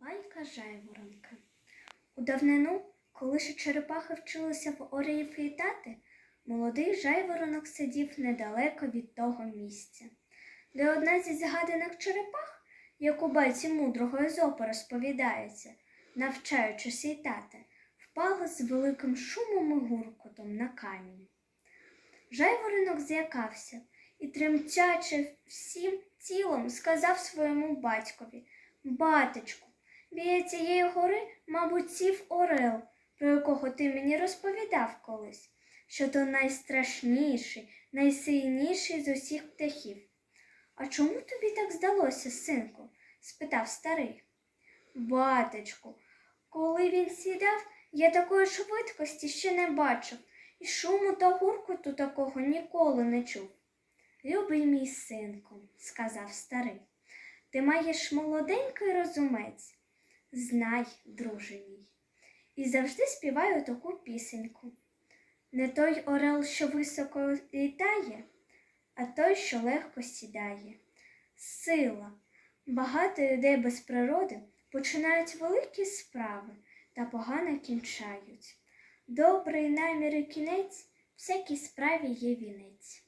Байка жайворонка. У давнину, коли ще черепахи вчилися в оріїв літати, молодий жайворонок сидів недалеко від того місця, де одна зі згаданих черепах, як у байці мудрого Езопа розповідається, навчаючись літати, впала з великим шумом і гуркотом на камінь. Жайворонок злякався і, тремтячи всім тілом, сказав своєму батькові Батечку, біля цієї гори, мабуть, сів орел, про якого ти мені розповідав колись, що то найстрашніший, найсильніший з усіх птахів. А чому тобі так здалося, синку? спитав старий. Батечку, коли він сідав, я такої швидкості ще не бачив, і шуму та гуркоту такого ніколи не чув. Любий мій синку, сказав старий, ти маєш молоденький розумець. Знай, друже мій, і завжди співаю таку пісеньку. Не той орел, що високо літає, а той, що легко сідає. Сила. Багато людей без природи починають великі справи та погано кінчають. Добрий намір і кінець всякій справі є вінець.